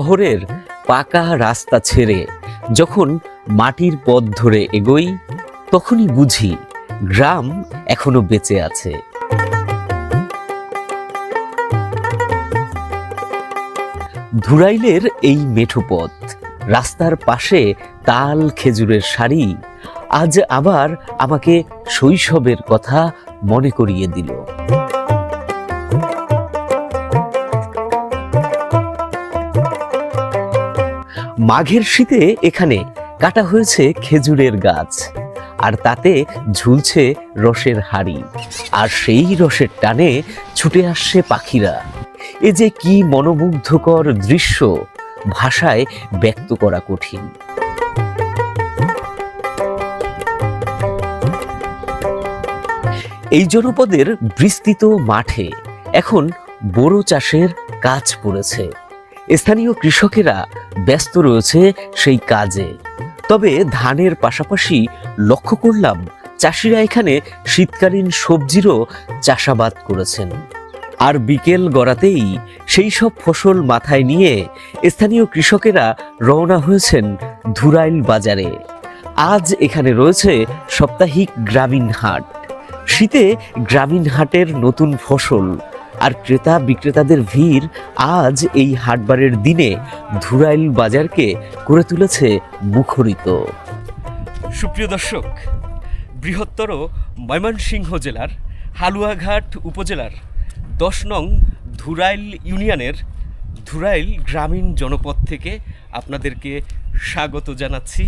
শহরের পাকা রাস্তা ছেড়ে যখন মাটির পথ ধরে এগোই, তখনই বুঝি গ্রাম এখনও বেঁচে আছে। ধুরাইলের এই মেঠো পথ, রাস্তার পাশে তাল খেজুরের শাড়ি, আজ আবার আমাকে শৈশবের কথা মনে করিয়ে দিল। মাঘের শীতে এখানে কাটা হয়েছে খেজুরের গাছ, আর তাতে ঝুলছে রসের হাড়ি, আর সেই রসের টানে ছুটে আসছে পাখিরা। এ যে কি মনোমুগ্ধকর দৃশ্য, ভাষায় ব্যক্ত করা কঠিন। এই জনপদের বিস্তৃত মাঠে এখন বোরো চাষের কাজ পড়েছে। স্থানীয় কৃষকেরা ব্যস্ত রয়েছে সেই কাজে। তবে ধানের পাশাপাশি লক্ষ্য করলাম, চাষিরা এখানে শীতকালীন সবজিরও চাষাবাদ করেছেন। আর বিকেল গড়াতেই সেই সব ফসল মাথায় নিয়ে স্থানীয় কৃষকেরা রওনা হয়েছেন ধুরাইল বাজারে। আজ এখানে রয়েছে সাপ্তাহিক গ্রামীণ হাট। শীতে গ্রামীণ হাটের নতুন ফসল। আর ক্রেতা বিক্রেতাদের ভিড় আজ এই হাটবারের দিনে ধুরাইল বাজারকে করে তুলেছে মুখরিত। সুপ্রিয় দর্শক, বৃহত্তর ময়মনসিংহ জেলার হালুয়াঘাট উপজেলার দশ নং ধুরাইল ইউনিয়নের ধুরাইল গ্রামীণ জনপদ থেকে আপনাদেরকে স্বাগত জানাচ্ছি।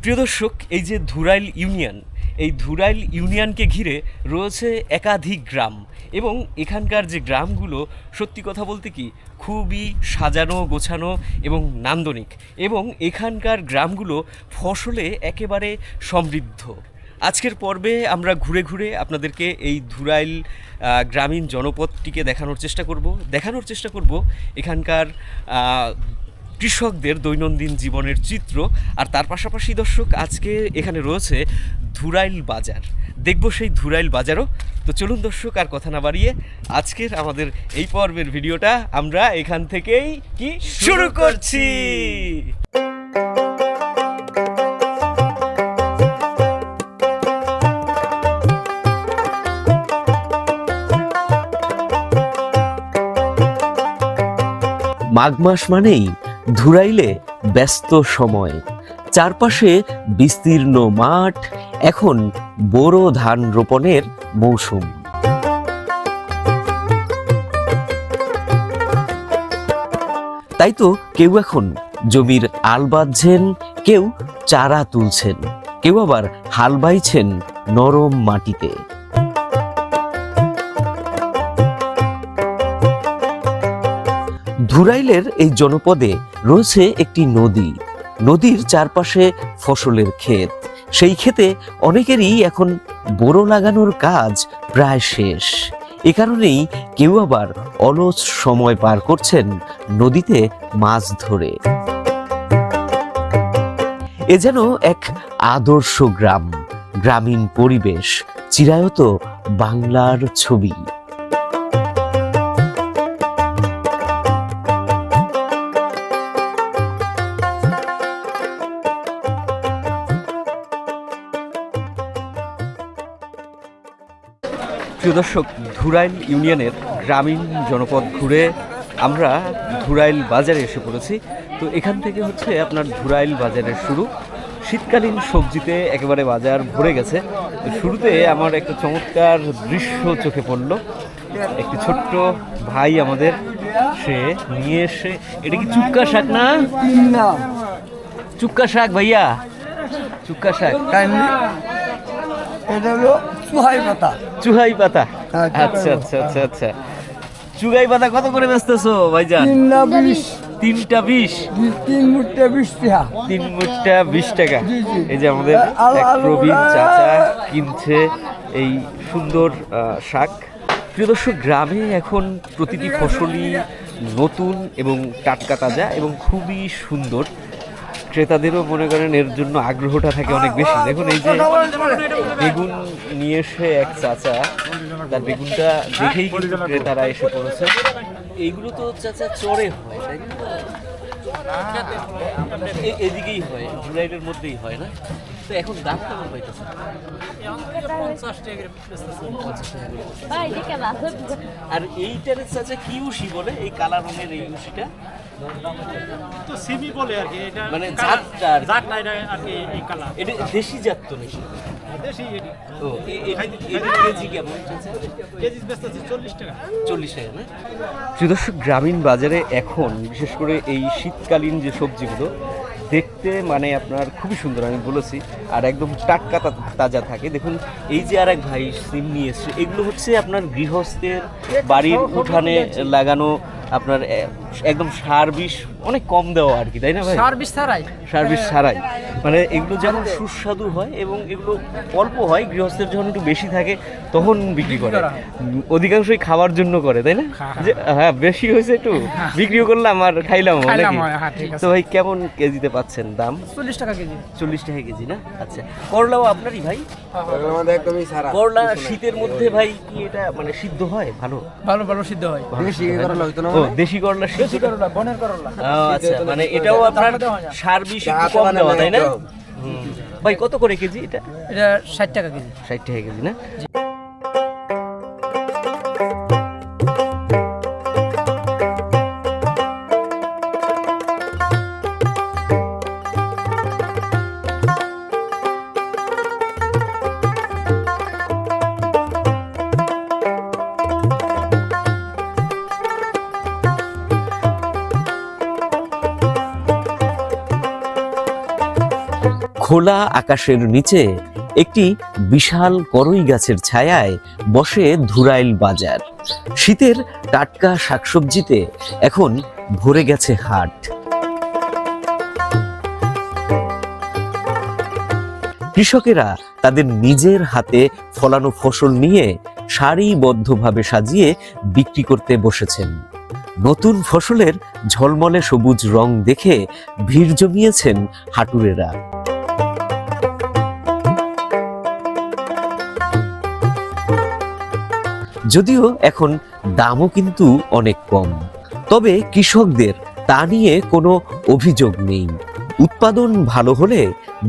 প্রিয় দর্শক, এই যে ধুরাইল ইউনিয়ন, এই ধুরাইল ইউনিয়নকে ঘিরে রয়েছে একাধিক গ্রাম। এবং এখানকার যে গ্রামগুলো, সত্যি কথা বলতে কি, খুবই সাজানো, গোছানো এবং নান্দনিক এবং এখানকার গ্রামগুলো ফসলে একেবারে সমৃদ্ধ। আজকের পর্বে আমরা ঘুরে ঘুরে আপনাদেরকে এই ধুরাইল গ্রামীণ জনপদটিকে দেখানোর চেষ্টা করব। দেখানোর চেষ্টা করব এখানকার কৃষকদের দৈনন্দিন জীবনের চিত্র আর তার পাশাপাশি দর্শক আজকে এখানে রয়েছে ধুরাইল বাজার। দেখব সেই ধুরাইল বাজারও। তো চলুন দর্শক আর কথা না বাড়িয়ে আজকের আমাদের এই পর্বের ভিডিওটা আমরা এখান থেকেই কি শুরু করছি? মাঘ মাস মানেই ধুরাইলে ব্যস্ত সময়। চারপাশে বিস্তীর্ণ মাঠ, এখন বোরো ধান রোপণের মৌসুম। তাই তো কেউ এখন জমির আল বাঁধছেন, কেউ চারা তুলছেন, কেউ আবার হাল বাইছেন নরম মাটিতে। ধুরাইলের এই জনপদে রয়েছে একটি নদী। নদীর চারপাশে ফসলের ক্ষেত। সেই ক্ষেতে অনেকেরই এখন বোরো লাগানোর কাজ প্রায় শেষ। এ কারণেই কেউ আবার অলস সময় পার করছেন নদীতে মাছ ধরে। এ যেন এক আদর্শ গ্রাম, গ্রামীণ পরিবেশ, চিরায়ত বাংলার ছবি। প্রিয় দর্শক, ধুরাইল ইউনিয়নের গ্রামীণ জনপদ ঘুরে আমরা ধুরাইল বাজারে এসে পড়েছি। তো এখান থেকে হচ্ছে আপনার ধুরাইল বাজারের শুরু। শীতকালীন সবজিতে একেবারে বাজার ভরে গেছে। তো শুরুতে আমার একটা চমৎকার দৃশ্য চোখে পড়ল। একটি ছোট্ট ভাই আমাদের, সে নিয়ে এসে, এটা কি চুক্কা শাক না? চুক্কা শাক ভাইয়া। চুক্কা শাক। চুহাই পাতা। চুহাই পাতা। হ্যাঁ, আচ্ছা আচ্ছা আচ্ছা আচ্ছা। চুগাই পাতা কত করে বেচতেছো ভাইজান? তিনটা বিশ। তিন মুঠে বিশ টাকা তিন মুঠটা বিশ টাকা। এই যে আমাদের প্রবীণ চাচা কিনছে এই সুন্দর আহ, শাক। প্রিয় দর্শক গ্রামে এখন প্রতিটি ফসলই নতুন এবং টাটকা তাজা এবং খুবই সুন্দর। ক্রেতাদেরও মনে করেন এর জন্য আগ্রহটা থাকে অনেক বেশি। দেখুন এই যে বেগুন নিয়ে এসে এক চাচা তার বেগুনটা দেখেই কিন্তু ক্রেতারা এসে পড়েছে। এইগুলো তো চাচা চড়ে হয় তাই এদিকেই হয় জুলাইটের মধ্যেই হয় না? তো এখন দাম কেমন পাইতেছে? আর এইটার চাচা কি উশি বলে? এই কালা রঙের এই উশিটা তো সিবি বলে আর কি এটা মানে জাতটা এটা আর কি এই কালার। এটা দেশি জাত তো নাকি? দেশি এটি। ও এ- এ- এটা কেজি কেমন কেজি ব্যস্ত চল্লিশ টাকা। চল্লিশ টাকা না? সুদর্শক গ্রামীণ বাজারে এখন বিশেষ করে এই শীতকালীন যে সবজিগুলো দেখতে মানে আপনার খুবই সুন্দর আমি বলেছি। আর একদম টাটকা তা- তাজা থাকে। দেখুন এই যে আর এক ভাই সিম নিয়ে এসছে এগুলো হচ্ছে আপনার গৃহস্থের বাড়ির উঠানে লাগানো আপনার একদম সার অনেক কম দেওয়া আর কি তাই না ভাই? সার্ভিস ছাড়াই। সার্ভিস ছাড়াই। মানে এগুলো যেমন সুস্বাদু হয় এবং এগুলো অল্প হয় গৃহস্থের যখন একটু বেশি থাকে তখন বিক্রি করে। হয়। অধিকাংশই খাওয়ার জন্য করে তাই না? যে হ্যাঁ বেশি হয়েছে একটু বিক্রিও করলাম আর খাইলাম খাইলাম, হ্যাঁ, ঠিক আছে। তো ভাই কেমন কেজিতে পাচ্ছেন দাম? চল্লিশ টাকা কেজি। চল্লিশ টাকা কেজি না? আচ্ছা করলাও আপনারই ভাই। আমাদের একদমই সারা। করলা শীতের মধ্যে ভাই কি এটা মানে সিদ্ধ হয়? ভালো? ভালো ভালো সিদ্ধ হয়। বেশি করলে হইতো না দেশি করলা সিদ্ধ দেশি করলা বনের করলা ও, আচ্ছা মানে এটাও আপনার সার্বিক সার বিষ একটু কম দেওয়া তাই না? হুম। ভাই কত করে কেজি এটা? এটা ষাট টাকা কেজি। ষাট টাকা কেজি না? খোলা আকাশের নিচে একটি বিশাল করই গাছের ছায়ায় বসে ধুরাইল বাজার। শীতের টাটকা শাকসবজিতে এখন ভরে গেছে হাট। কৃষকেরা তাদের নিজের হাতে ফলানো ফসল নিয়ে সারিবদ্ধভাবে সাজিয়ে বিক্রি করতে বসেছেন। নতুন ফসলের ঝলমলে সবুজ রং দেখে ভিড় জমিয়েছেন হাটুরেরা। যদিও এখন দামও কিন্তু অনেক কম। তবে কৃষকদের তা নিয়ে কোনো অভিযোগ নেই। উৎপাদন ভালো হলে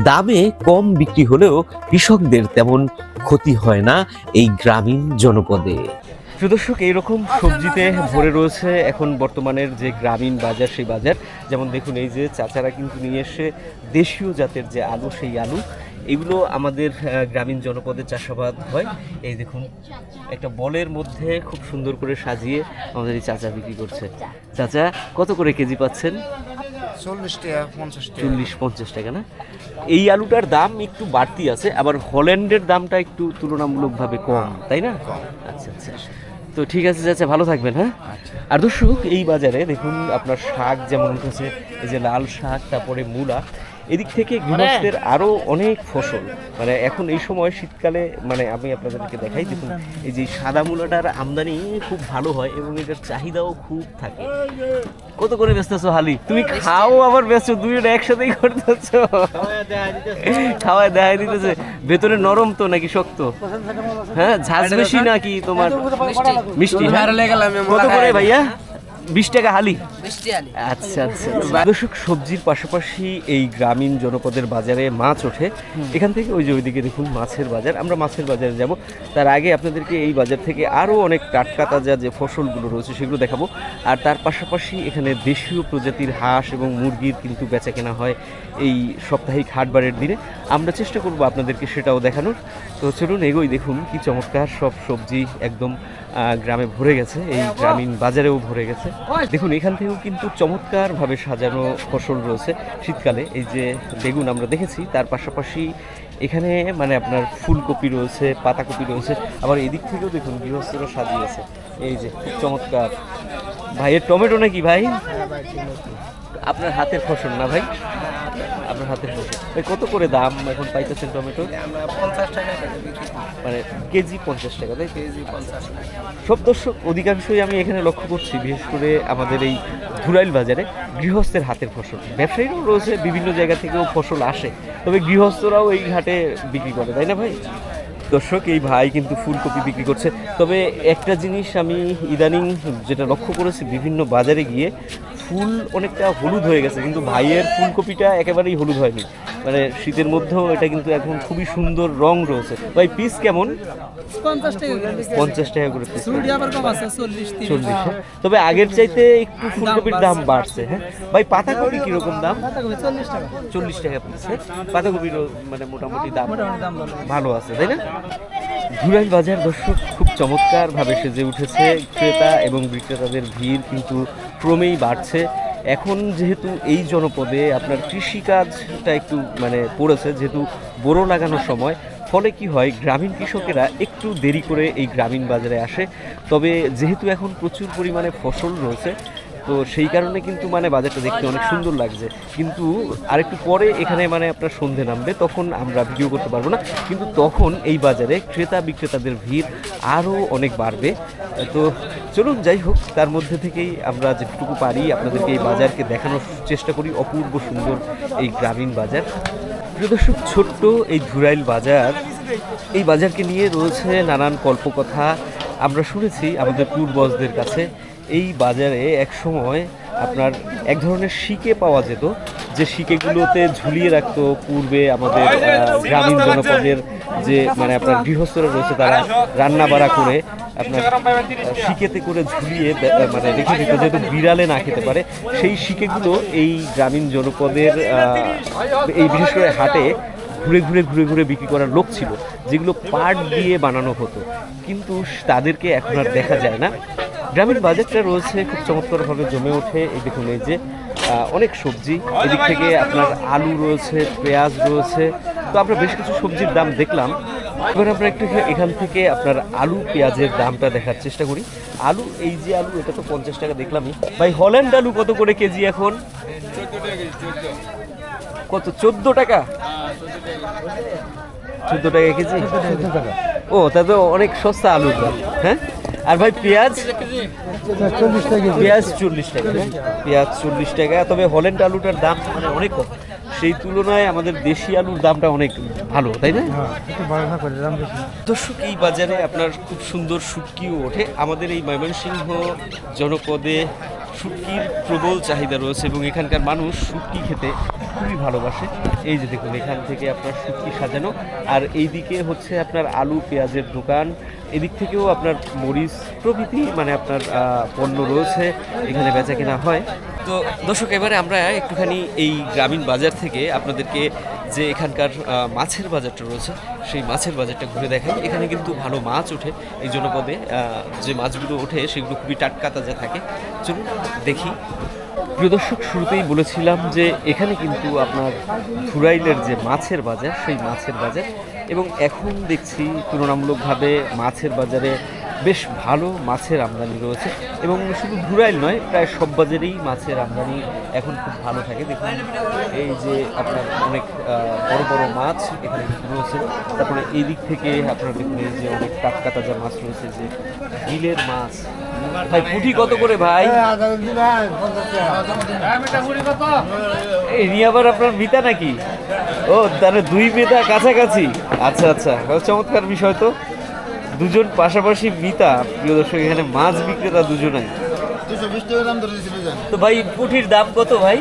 দামে কম বিক্রি হলেও কৃষকদের তেমন ক্ষতি হয় না এই গ্রামীণ জনপদে। সুদর্শক এইরকম সবজিতে ভরে রয়েছে এখন বর্তমানের যে গ্রামীণ বাজার, সেই বাজার। যেমন দেখুন, এই যে চাচারা কিন্তু নিয়ে এসে দেশীয় জাতের যে আলু, সেই আলু এগুলো আমাদের গ্রামীণ জনপদে চাষাবাদ হয়। এই দেখুন একটা বলের মধ্যে খুব সুন্দর করে সাজিয়ে আমাদের এই চাচা বিক্রি করছে। চাচা কত করে কেজি পাচ্ছেন? চল্লিশ টাকা পঞ্চাশ টাকা। চল্লিশ পঞ্চাশ টাকা না? এই আলুটার দাম একটু বাড়তি আছে আবার হল্যান্ডের দামটা একটু তুলনামূলকভাবে কম তাই না? আচ্ছা আচ্ছা। তো ঠিক আছে চাচা ভালো থাকবেন হ্যাঁ? আর দর্শক এই বাজারে দেখুন আপনার শাক যেমন উঠেছে এই যে লাল শাক তারপরে মূলা এদিক থেকে গৃহস্থের আরও অনেক ফসল। মানে এখন এই সময় শীতকালে মানে আমি আপনাদেরকে দেখাই দেখুন এই যে সাদা মূলাটার আমদানি খুব ভালো হয় এবং এটার চাহিদাও খুব থাকে। কত করে বেচতেছো হালি? তুমি খাও আবার বেচছো দুইটা একসাথেই করতেছো। খাওয়ায় দেখা দিতেছে। ভেতরে নরম তো নাকি শক্ত? হ্যাঁ ঝাঁজ বেশি নাকি তোমার? মিষ্টি। হ্যাঁ? কত করে ভাইয়া? বিশ টাকা হালি। আচ্ছা আচ্ছা। দর্শক সবজির পাশাপাশি এই গ্রামীণ জনপদের বাজারে মাছ ওঠে। এখান থেকে ওই যে ওইদিকে দেখুন মাছের বাজার। আমরা মাছের বাজারে যাব। তার আগে আপনাদেরকে এই বাজার থেকে আরও অনেক টাটকা তাজা যে ফসলগুলো রয়েছে সেগুলো দেখাবো। আর তার পাশাপাশি এখানে দেশীয় প্রজাতির হাঁস এবং মুরগির কিন্তু বেচা কেনা হয় এই সাপ্তাহিক হাটবারের দিনে। আমরা চেষ্টা করব আপনাদেরকে সেটাও দেখানোর। তো চলুন এগোই দেখুন কি চমৎকার সব সবজি একদম গ্রামে ভরে গেছে। এই গ্রামীণ বাজারেও ভরে গেছে। দেখুন এখান থেকেও কিন্তু চমৎকারভাবে সাজানো ফসল রয়েছে। শীতকালে এই যে বেগুন আমরা দেখেছি, তার পাশাপাশি এখানে মানে আপনার ফুলকপি রয়েছে, পাতাকপি রয়েছে। আবার এদিক থেকেও দেখুন গৃহস্থরা সাজিয়েছে। এই যে খুব চমৎকার। ভাই এর টমেটো নাকি ভাই? আপনার হাতের ফসল না ভাই? ফসল কত করে দাম এখন পাইতেছেন টমেটো? পঞ্চাশ টাকা মানে কেজি পঞ্চাশ টাকা তাই কেজি পঞ্চাশ সব দর্শক অধিকাংশই আমি এখানে লক্ষ্য করছি বিশেষ করে আমাদের এই ধুরাইল বাজারে গৃহস্থের হাতের ফসল। ব্যবসায়ীরাও রয়েছে বিভিন্ন জায়গা থেকেও ফসল আসে। তবে গৃহস্থরাও এই ঘাটে বিক্রি করে তাই না ভাই? দর্শক এই ভাই কিন্তু ফুলকপি বিক্রি করছে। তবে একটা জিনিস আমি ইদানিং যেটা লক্ষ্য করেছি বিভিন্ন বাজারে গিয়ে ফুল অনেকটা হলুদ হয়ে গেছে কিন্তু ভাইয়ের ফুলকপিটা একেবারেই হলুদ হয়নি। মানে শীতের মধ্যেও এটা কিন্তু এখন খুবই সুন্দর রং রয়েছে। ভাই পিস কেমন? পঞ্চাশ টাকা করে পিস চল্লিশ হ্যাঁ? তবে আগের চাইতে একটু ফুলকপির দাম বাড়ছে হ্যাঁ। ভাই পাতাকপি কীরকম দাম? চল্লিশ টাকা। পিস হ্যাঁ। মানে মোটামুটি দাম ভালো আছে তাই না? ধুরাইল বাজার, দর্শক, খুব চমৎকারভাবে সেজে উঠেছে। ক্রেতা এবং বিক্রেতাদের ভিড় কিন্তু ক্রমেই বাড়ছে। এখন যেহেতু এই জনপদে আপনার কৃষিকাজটা একটু মানে পড়েছে, যেহেতু বোরো লাগানোর সময়, ফলে কি হয়, গ্রামীণ কৃষকেরা একটু দেরি করে এই গ্রামীণ বাজারে আসে। তবে যেহেতু এখন প্রচুর পরিমাণে ফসল রয়েছে তো সেই কারণে কিন্তু মানে বাজারটা দেখতে অনেক সুন্দর লাগছে। কিন্তু আরেকটু পরে এখানে মানে আপনার সন্ধে নামবে, তখন আমরা ভিডিও করতে পারব না। কিন্তু তখন এই বাজারে ক্রেতা বিক্রেতাদের ভিড় আরও অনেক বাড়বে। তো চলুন যাই হোক, তার মধ্যে থেকেই আমরা যেটুকু পারি আপনাদেরকে এই বাজারকে দেখানোর চেষ্টা করি, অপূর্ব সুন্দর এই গ্রামীণ বাজার। প্রিয় দর্শক, ছোট্ট এই ধুরাইল বাজার, এই বাজারকে নিয়ে রয়েছে নানান কল্পকথা। আমরা শুনেছি আমাদের পূর্বজদের কাছে এই বাজারে এক সময় আপনার এক ধরনের শিকে পাওয়া যেত, যে শিকেগুলোতে ঝুলিয়ে রাখতো পূর্বে আমাদের গ্রামীণ জনপদের যে মানে আপনার গৃহস্থরা রয়েছে তারা রান্না বাড়া করে আপনার শিকেতে করে ঝুলিয়ে মানে রেখে দিত, যেহেতু বিড়ালে না খেতে পারে, সেই শিকেগুলো এই গ্রামীণ জনপদের এই বিশেষ করে হাটে ঘুরে ঘুরে ঘুরে ঘুরে বিক্রি করার লোক ছিল, যেগুলো পাট দিয়ে বানানো হতো। কিন্তু তাদেরকে এখন আর দেখা যায় না। গ্রামীণ বাজারটা রয়েছে খুব চমৎকারভাবে জমে ওঠে। এই দেখুন এই যে অনেক সবজি। এদিক থেকে আপনার আলু রয়েছে পেঁয়াজ রয়েছে। তো আমরা বেশ কিছু সবজির দাম দেখলাম। এবার আমরা একটু এখান থেকে আপনার আলু পেঁয়াজের দামটা দেখার চেষ্টা করি। আলু এই যে আলু এটা তো পঞ্চাশ টাকা দেখলামই। ভাই হল্যান্ড আলু কত করে কেজি এখন? কত চোদ্দ টাকা? চোদ্দ টাকা কেজি? ও তা তো অনেক সস্তা আলুর দাম হ্যাঁ? আর ভাই পেঁয়াজ? পেঁয়াজ চল্লিশ টাকা। হ্যাঁ? পেঁয়াজ চল্লিশ টাকা। তবে হল্যান্ড আলুটার দাম মানে অনেক কম। সেই তুলনায় আমাদের দেশি আলুর দামটা অনেক ভালো তাই না? দর্শক এই বাজারে আপনার খুব সুন্দর শুটকিও ওঠে। আমাদের এই ময়মনসিংহ জনপদে শুটকির প্রবল চাহিদা রয়েছে এবং এখানকার মানুষ শুটকি খেতে খুবই ভালোবাসে। এই যে দেখুন এখান থেকে আপনার শুটকি সাজানো। আর এইদিকে হচ্ছে আপনার আলু পেঁয়াজের দোকান। এদিক থেকেও আপনার মরিচ প্রভৃতি মানে আপনার পণ্য রয়েছে, এখানে বেচা কেনা হয়। তো দর্শক, এবারে আমরা একটুখানি এই গ্রামীণ বাজার থেকে আপনাদেরকে যে এখানকার মাছের বাজারটা রয়েছে, সেই মাছের বাজারটা ঘুরে দেখাই। এখানে কিন্তু ভালো মাছ ওঠে এই জনপদে যে মাছগুলো ওঠে সেগুলো খুবই টাটকা তাজা থাকে। চলুন দেখি। প্রিয় দর্শক, শুরুতেই বলেছিলাম যে এখানে কিন্তু আপনার ফুরাইলের যে মাছের বাজার, সেই মাছের বাজার এবং এখন দেখছি তুলনামূলকভাবে মাছের বাজারে বেশ ভালো মাছের আমদানি রয়েছে এবং শুধু ঘুরাইল নয় প্রায় সব বাজারেই মাছের আমদানি এখন খুব ভালো থাকে। দেখুন এই যে আপনার অনেক বড় বড় মাছ এখানে রয়েছে। তারপরে এই দিক থেকে আপনার দেখুন এই যে অনেক টাটকা তাজা মাছ রয়েছে যে বিলের মাছ। ভাই পুঁটি কত করে ভাই? এই নিয়ে আবার আপনার মিতা নাকি? ও তাহলে দুই মিতা কাছাকাছি। আচ্ছা আচ্ছা চমৎকার বিষয় তো। দুজন পাশাপাশি মিতা, প্রিয় দর্শক, এখানে মাছ বিক্রেতা দুজনাই। তো ভাই পুঁটির দাম কত ভাই?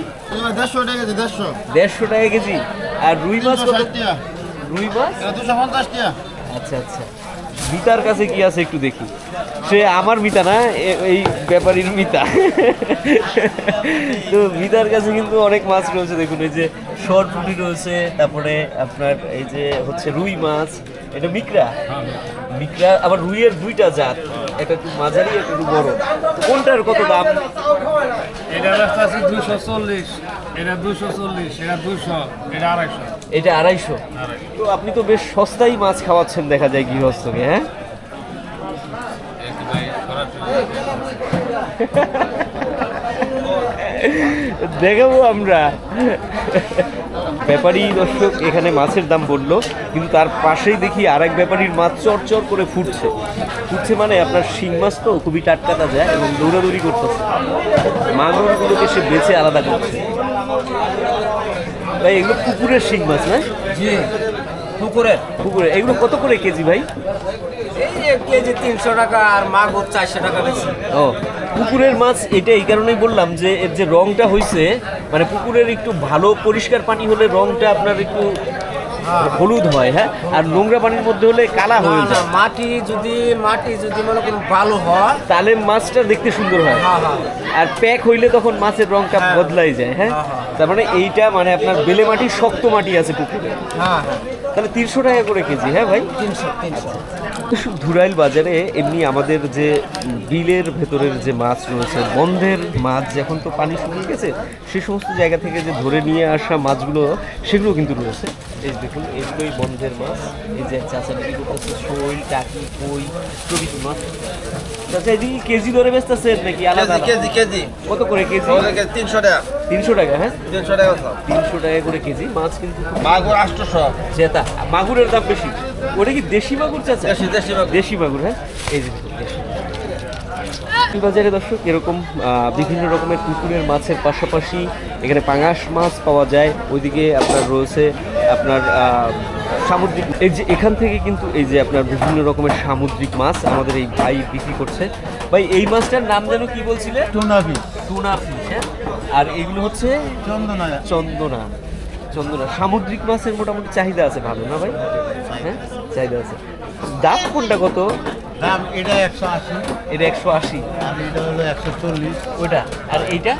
দেড়শো টাকা কেজি। আর রুই মাছ কত? রুই মাছ? দুশো টাকা আচ্ছা আচ্ছা। মিতার কাছে কি আছে একটু দেখি। সে আমার মিতা না এই ব্যাপারীর মিতা। তো মিতার কাছে কিন্তু অনেক মাছ রয়েছে, দেখুন, এই যে সরপুটি রয়েছে, তারপরে আপনার এই যে হচ্ছে রুই মাছ এটা মিকরা। মিকরা আবার রুইয়ের দুইটা জাত। একটা একটু মাঝারি একটা একটু বড়। কোনটার কত দাম? এটা রাস্তা আছে দুশো চল্লিশ এটা দুশো চল্লিশ এটা দুশো এটা আড়াইশো। এটা আড়াইশো। তো আপনি তো বেশ সস্তাই মাছ খাওয়াচ্ছেন দেখা যায় গৃহস্থকে হ্যাঁ? দেখাবো আমরা। ব্যাপারী দর্শক এখানে মাছের দাম বলল কিন্তু তার পাশেই দেখি আরেক ব্যাপারীর মাছ চরচর করে ফুটছে। ফুটছে মানে আপনার শিং মাছ তো খুবই টাটকা তাজা এবং দৌড়াদৌড়ি করতেছে। মাগুরগুলোকে সে বেছে আলাদা করছে। ভাই এগুলো পুকুরের শিং মাছ না? জি পুকুরের। পুকুরে এগুলো কত করে কেজি ভাই? এই যে কেজি তিনশো টাকা আর মাগুর চারশো টাকা বেশি। ও পুকুরের মাছ এটা এই কারণেই বললাম যে এর যে রংটা হয়েছে মানে পুকুরের একটু ভালো পরিষ্কার পানি হলে রংটা আপনার একটু হলুদ হয় হ্যাঁ? আর নোংরা পানির মধ্যে হলে কালা হয়ে যায়। মাটি যদি মাটি যদি মনে করুন ভালো হয় তাহলে মাছটা দেখতে সুন্দর হয়। হ্যাঁ, হ্যাঁ। আর প্যাক হইলে তখন মাছের রংটা বদলাই যায় হ্যাঁ? তার মানে এইটা মানে আপনার বেলে মাটি শক্ত মাটি আছে পুকুরে। হ্যাঁ হ্যাঁ। তাহলে তিনশো টাকা করে কেজি হ্যাঁ ভাই? তিনশো তিনশো। ধুরাইল বাজারে এমনি আমাদের যে বিলের ভেতরের যে মাছ রয়েছে বন্ধের মাছ যখন তো পানি শুকিয়ে গেছে সে সমস্ত জায়গা থেকে যে ধরে নিয়ে আসা মাছগুলো সেগুলো কিন্তু রয়েছে। এই দেখুন এগুলোই বন্ধের মাছ এই যে চাচা বিক্রি করতেছে শৈল টাকি কই প্রভৃতি মাছ। চাচা এদিকে কেজি ধরে বেচতেছেন নাকি? আলাদা? কেজি কেজি কত করে কেজি? তিনশো টাকা। তিনশো টাকা হ্যাঁ? তিনশো টাকা তিনশো টাকা করে কেজি মাছ কিন্তু মাগুর আটশোশো জেতা। মাগুরের দাম বেশি। ওটা কি দেশি মাগুর চাচা? দেশি দেশি মাগুর। দেশি মাগুর হ্যাঁ? এই যে দেশি। এই বাজারে দর্শক এরকম বিভিন্ন রকমের পুকুরের মাছের পাশাপাশি এখানে পাঙাশ মাছ পাওয়া যায়। ওইদিকে আপনার রয়েছে আপনার সামুদ্রিক এই যে এখান থেকে কিন্তু এই যে আপনার বিভিন্ন রকমের সামুদ্রিক মাছ আমাদের এই ভাই বিক্রি করছে। ভাই এই মাছটার নাম যেন কি বলছিলে? টুনাবি টুনা ফিশ হ্যাঁ? আর এগুলো হচ্ছে চন্দনা। চন্দনা চন্দনা। সামুদ্রিক মাছের মোটামুটি চাহিদা আছে ভালো না ভাই? হ্যাঁ? চাহিদা আছে। দাম কোনটা কত? দাম এটা একশো আশি। এটা একশো আশি। আর এটা হলো একশো চল্লিশ। ওটা? আর এইটা?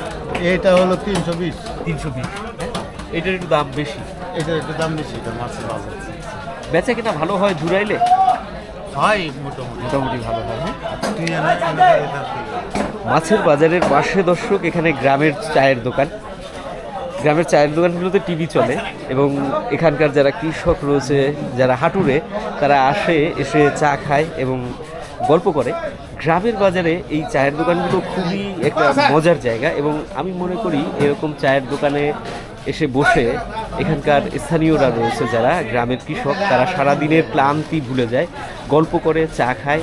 এটা হলো তিনশো বিশ। তিনশো বিশ। এটার একটু দাম বেশি। এটা একটু দাম বেশি এটা মাছের বাজার। বেচা কিনা ভালো হয় ঝুরাইলে হয় মোটামুটি। মোটামুটি ভালো হয় হ্যাঁ? মাছের বাজারের পাশে দর্শক এখানে গ্রামের চায়ের দোকান। গ্রামের চায়ের দোকানগুলোতে টিভি চলে এবং এখানকার যারা কৃষক রয়েছে, যারা হাঁটুরে, তারা আসে, এসে চা খায় এবং গল্প করে। গ্রামের বাজারে এই চায়ের দোকানগুলো খুবই একটা মজার জায়গা এবং আমি মনে করি এরকম চায়ের দোকানে এসে বসে এখানকার স্থানীয়রা রয়েছে যারা, গ্রামের কৃষক, তারা সারাদিনের ক্লান্তি ভুলে যায়, গল্প করে, চা খায়।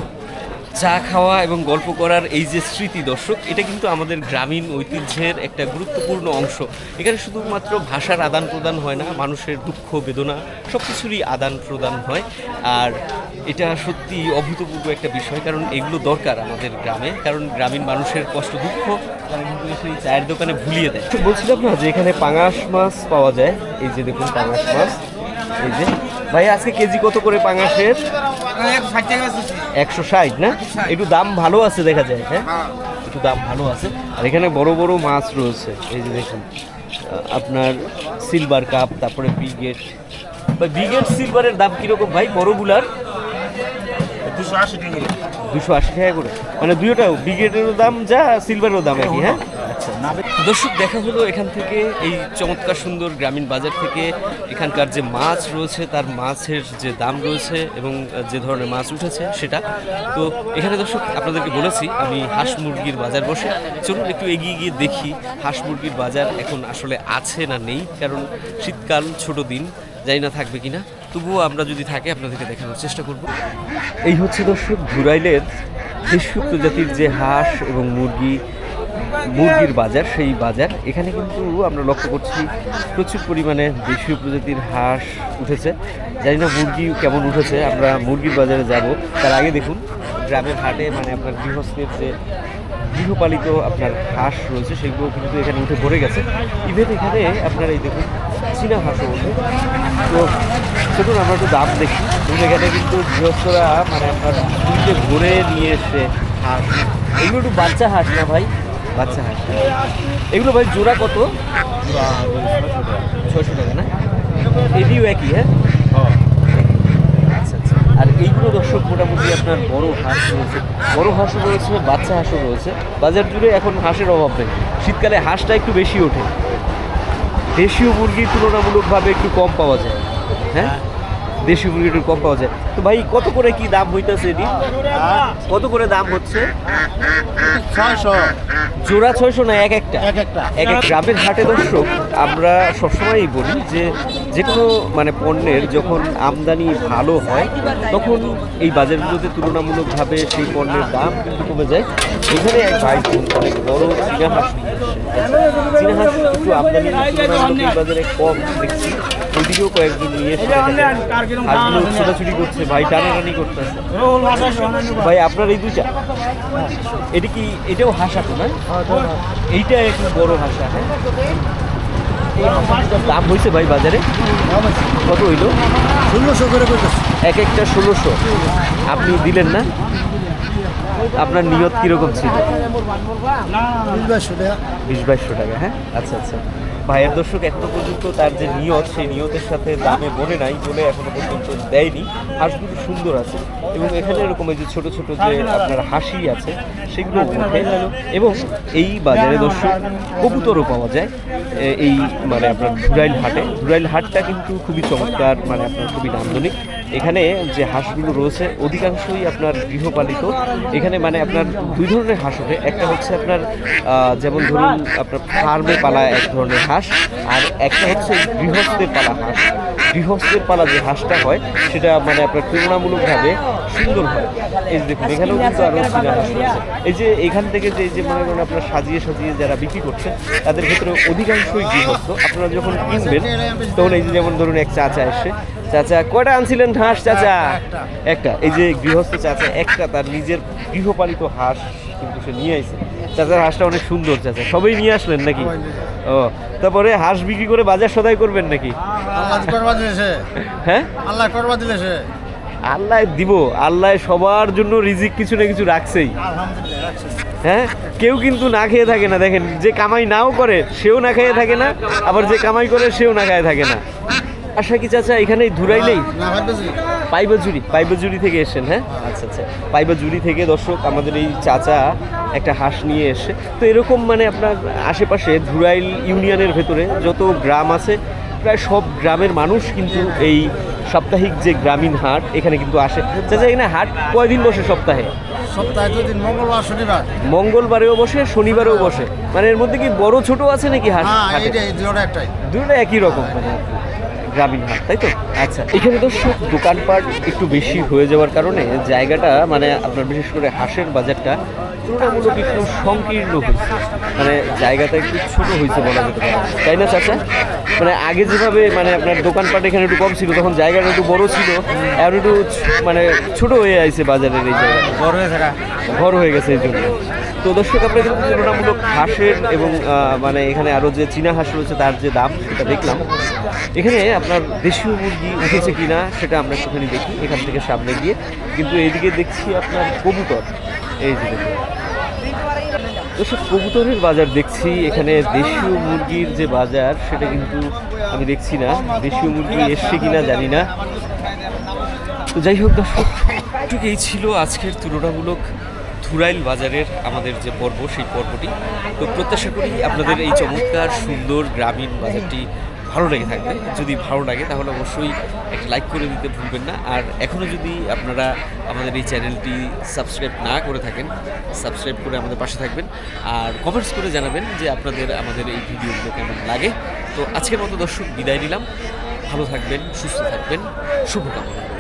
চা খাওয়া এবং গল্প করার এই যে স্মৃতি দর্শক, এটা কিন্তু আমাদের গ্রামীণ ঐতিহ্যের একটা গুরুত্বপূর্ণ অংশ। এখানে শুধুমাত্র ভাষার আদান প্রদান হয় না, মানুষের দুঃখ, বেদনা সব কিছুরই আদান প্রদান হয়। আর এটা সত্যি অভূতপূর্ব একটা বিষয়, কারণ এগুলো দরকার আমাদের গ্রামে, কারণ গ্রামীণ মানুষের কষ্ট, দুঃখ তারা কিন্তু এসে এই চায়ের দোকানে ভুলিয়ে দেয়। বলছিলাম না যে এখানে পাঙাশ মাছ পাওয়া যায়? এই যে দেখুন পাঙাশ মাছ, এই যে। ভাই, আজকে কেজি কত করে পাঙাশের? একশো ষাট না? একটু দাম ভালো আছে দেখা যায় হ্যাঁ? একটু দাম ভালো আছে। আর এখানে বড় বড় মাছ রয়েছে এই যে দেখুন। আপনার সিলভার কাপ তারপরে বিগেট। বা বিগেট সিলভারের দাম কীরকম ভাই? বড়গুলার দুশো আশি টাকা দুশো আশি টাকা করে। মানে দুইটাও বিগেটেরও দাম যা সিলভারেরও দাম একই হ্যাঁ? আচ্ছা। দর্শক, দেখা হলো এখান থেকে এই চমৎকার সুন্দর গ্রামীণ বাজার থেকে। এখানকার যে মাছ রয়েছে, তার মাছের যে দাম রয়েছে এবং যে ধরনের মাছ উঠেছে সেটা। তো এখানে দর্শক, আপনাদেরকে বলেছি, আমি হাঁস মুরগির বাজার বসে। চলুন একটু এগিয়ে গিয়ে দেখি হাঁস মুরগির বাজার এখন আসলে আছে না নেই, কারণ শীতকাল ছোট দিন, জানি না থাকবে কিনা। তবুও আমরা যদি থাকে, আপনাদেরকে দেখানোর চেষ্টা করব। এই হচ্ছে দর্শক ঘুরাইলের দেশীয় প্রজাতির যে হাঁস এবং মুরগি মুরগির বাজার, সেই বাজার। এখানে কিন্তু আমরা লক্ষ্য করছি প্রচুর পরিমাণে দেশীয় প্রজাতির হাঁস উঠেছে। জানি না মুরগি কেমন উঠেছে, আমরা মুরগির বাজারে যাব। তার আগে দেখুন, গ্রামের হাটে মানে আপনার গৃহস্থের যে গৃহপালিত আপনার হাঁস রয়েছে, সেগুলো কিন্তু এখানে উঠে পড়ে গেছে। ইভেন এখানে আপনার এই দেখুন, চীনা হাঁসও ওঠে তো চলুন আমরা একটু দাম দেখি। এবং এখানে কিন্তু গৃহস্থরা মানে আপনার ভরে নিয়ে এসে হাঁস। এগুলো একটু বাচ্চা হাঁস না ভাই? বাচ্চা হাঁস। এগুলো ভাই জোড়া কত? ছয়শো টাকা, না? এটিও একই হ্যাঁ? আচ্ছা আচ্ছা। আর এইগুলো দর্শক, মোটামুটি আপনার বড় হাঁস রয়েছে। বড় হাঁসও রয়েছে, বাচ্চা হাঁসও রয়েছে। বাজার জুড়ে এখন হাঁসের অভাব নেই। শীতকালে হাঁসটা একটু বেশি ওঠে। দেশীয় মুরগি তুলনামূলকভাবে একটু কম পাওয়া যায়। হ্যাঁ? দেশি মুরগি একটু কম পাওয়া যায়। তো ভাই কত করে কি দাম হইতেছে এটি? কত করে দাম হচ্ছে? ছয়শো। জোড়া ছয়শো না এক একটা? এক একটা। এক এক গ্রামের হাটে দর্শক আমরা সবসময়ই বলি যে যে কোনো মানে পণ্যের যখন আমদানি ভালো হয় তখন এই বাজারগুলোতে তুলনামূলকভাবে সেই পণ্যের দাম কিন্তু কমে যায়। এখানে এক ভাই অনেক বড় চীনা হাঁস চীনা হাঁস একটু আমদানি তুলনামূলক বাজারে কম দেখছি। ওইদিকেও কয়েকজন নিয়ে এসে হাঁসগুলো ছোটাছুটি করছে ভাই টানাটানি করতেছে। ভাই আপনার এই দুইটা? এটা কি এটাও হাসা তো না? এইটা একটু বড় হাসা হ্যাঁ? দাম হয়েছে ভাই বাজারে? কত হইল? ষোলোশো করে এক একটা ষোলোশো। আপনি দিলেন না? আপনার নিয়ত কীরকম ছিল? বিশ বাইশশো টাকা হ্যাঁ? আচ্ছা আচ্ছা। ভাইয়ের দর্শক এখনও পর্যন্ত তার যে নিয়ত, সেই নিয়তের সাথে দামে বলে নাই বলে এখনও পর্যন্ত দেয়নি। হাঁসগুলো সুন্দর আছে এবং এখানে এরকম এই যে ছোট ছোট যে আপনার হাসি আছে, সেগুলো এবং এই বাজারে দর্শক কবুতরও পাওয়া যায় এই মানে আপনার ধুরাইল হাটে। ধুরাইল হাটটা কিন্তু খুবই চমৎকার মানে আপনার খুবই নান্দনিক। এখানে যে হাঁসগুলো রয়েছে, অধিকাংশই আপনার গৃহপালিত। এখানে মানে আপনার দুই ধরনের হাঁস ওঠে। একটা হচ্ছে আপনার যেমন ধরুন আপনার ফার্মে পালা এক ধরনের হাঁস, আর একটা হচ্ছে গৃহস্থের পালা হাঁস। গৃহস্থের পালা যে হাঁসটা হয় সেটা মানে আপনার তুলনামূলকভাবে সুন্দর হয়। এই যে দেখুন এখানেও কিন্তু আরও চীনা হাঁস রয়েছে। এই যে এখান থেকে যে যে মনে করেন আপনার সাজিয়ে সাজিয়ে যারা বিক্রি করছে তাদের ক্ষেত্রে অধিকাংশই গৃহস্থ। আপনারা যখন কিনবেন তখন এই যে যেমন ধরুন এক চাচা এসে চাচা কয়টা আনছিলেন হাঁস চাচা? একটা। এই যে গৃহস্থ চাচা একটা তার নিজের গৃহপালিত হাঁস কিন্তু সে নিয়ে আসছে চাচার হাঁসটা অনেক সুন্দর চাচা। সবাই নিয়ে আসলেন নাকি? ও তারপরে হাঁস বিক্রি করে বাজার সদাই করবেন নাকি? আল্লাহ করবা দিলেছে হ্যাঁ? আল্লাহ করবা দিলেছে আল্লাহ দিব আল্লাহ সবার জন্য রিজিক কিছু না কিছু রাখছেই। হ্যাঁ? কেউ কিন্তু না খেয়ে থাকে না দেখেন যে কামাই নাও করে সেও না খেয়ে থাকে না আবার যে কামাই করে সেও না খেয়ে থাকে না। আশা কি চাচা এখানেই ধুরাইলেই পাইবাজুরি পাইবাজুরি থেকে এসেছেন হ্যাঁ? আচ্ছা আচ্ছা। পাইবাজুরি থেকে দর্শক আমাদের এই চাচা একটা হাঁস নিয়ে এসে তো এরকম মানে আপনার আশেপাশে ধুরাইল ইউনিয়নের ভেতরে যত গ্রাম আছে প্রায় সব গ্রামের মানুষ কিন্তু এই সাপ্তাহিক যে গ্রামীণ হাট এখানে কিন্তু আসে। চাচা এখানে হাট কয়দিন বসে সপ্তাহে? সপ্তাহে দুদিন মঙ্গলবার শনিবার। মঙ্গলবারেও বসে শনিবারেও বসে? মানে এর মধ্যে কি বড় ছোট আছে নাকি হাট হ্যাঁ দুটো একটাই। দুটো একই রকম মানে। গ্রামীণ হাট তাই তো? আচ্ছা। এখানে দর্শক দোকানপাট একটু বেশি হয়ে যাওয়ার কারণে জায়গাটা মানে আপনার বিশেষ করে হাঁসের বাজারটা তুলনামূলক একটু সংকীর্ণ হয়েছে। মানে জায়গাটা একটু ছোট হয়েছে বলা যেতে পারে। তাই না চাচা? মানে আগে যেভাবে মানে আপনার দোকানপাট এখানে একটু কম ছিল তখন জায়গাটা একটু বড় ছিল। এখন একটু মানে ছোট হয়ে আছে বাজারের এই জায়গা বড় হয়ে ঘর হয়ে। গেছে এই জন্য। তো দর্শক আমরা কিন্তু তুলনামূলক হাঁসের এবং মানে এখানে আরও যে চীনা হাঁস রয়েছে তার যে দাম সেটা দেখলাম। এখানে আপনার দেশীয় মুরগি উঠেছে কিনা সেটা আমরা একটুখানি দেখি, এখান থেকে সামনে গিয়ে। কিন্তু এইদিকে দেখছি আপনার কবুতর। এই যে দর্শক, কবুতরের বাজার দেখছি। এখানে দেশীয় মুরগির যে বাজার, সেটা কিন্তু আমি দেখছি না। দেশীয় মুরগি এসছে কিনা জানি না। তো যাই হোক দর্শক, ঠিক এই ছিল আজকের তুলনামূলক ধুরাইল বাজারের আমাদের যে পর্ব, সেই পর্বটি। তো প্রত্যাশা করি আপনাদের এই চমৎকার, সুন্দর, গ্রামীণ বাজারটি ভালো লেগে থাকবে। যদি ভালো লাগে, তাহলে অবশ্যই একটা লাইক করে দিতে ভুলবেন না। আর এখনও যদি আপনারা আমাদের এই চ্যানেলটি সাবস্ক্রাইব না করে থাকেন সাবস্ক্রাইব করে আমাদের পাশে থাকবেন। আর কমেন্টস করে জানাবেন যে আপনাদের, আমাদের এই ভিডিওগুলো কেমন লাগে। তো আজকের মতো দর্শক বিদায় নিলাম। ভালো থাকবেন, সুস্থ থাকবেন। শুভকামনা।